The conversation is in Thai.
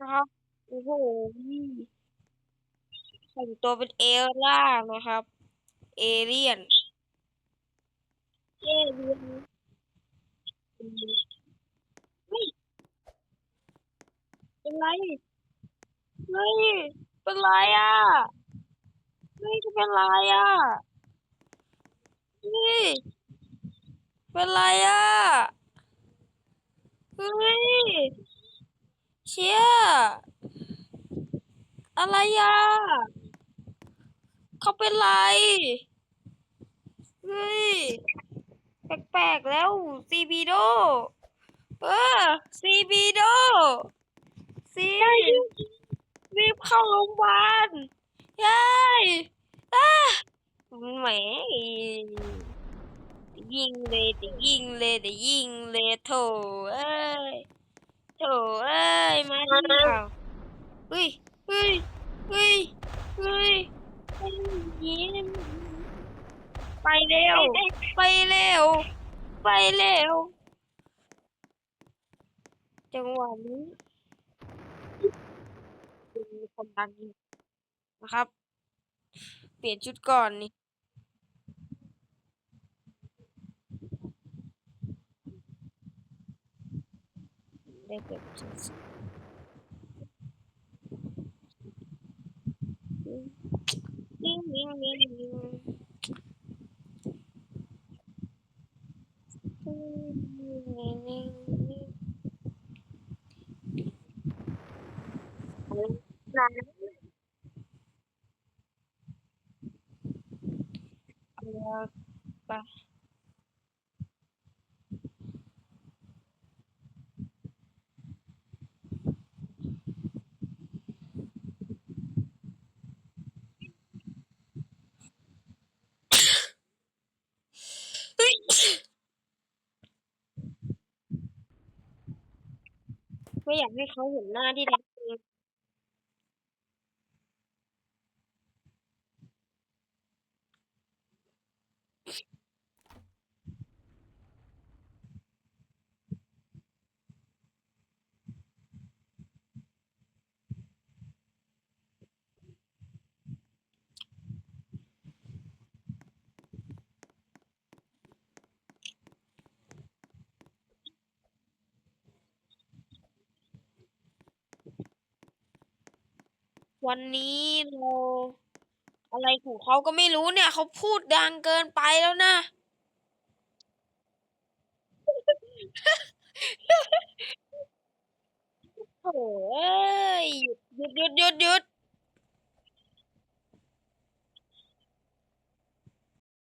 นะครับ โอ้โหแต่งตัวเป็นเอลล่านะครับ เอเลียน เอเลียนเฮ้ยเป็นไรเฮ้ยเป็นไรอะเฮ้ยจะเป็นไรอะเฮ้ยเป็นไรอะเฮ้ย เชี่ย อะไรอะ เขาเป็นไร เฮ้ย แปลกๆแล้วซีบีโด เออซีบีโดซีรีบเข้าโรงพยาบาลยายอ้าแหมยิงเลยแต่ยิงเลยแต่ยิงเลยโถเอ้ยโถเอ้ย มาดิ เฮ้ยเฮ้ยเฮ้ยเฮ้ยไปเร็ว ไปเร็ว ไปเร็ว จังหวะนี้มีคนดังนะครับ เปลี่ยนชุดก่อนนี่ได้เปลี่ยนชุด 叮叮叮叮，叮叮叮叮，哎，哪个？啊，吧。 ไม่อยากให้เขาเห็นหน้าที่แท้ วันนี้เราอะไรของเขาก็ไม่รู้เนี่ย เขาพูดดังเกินไปแล้วนะโถ่เอ้ยหยุดหยุดหยุดหยุด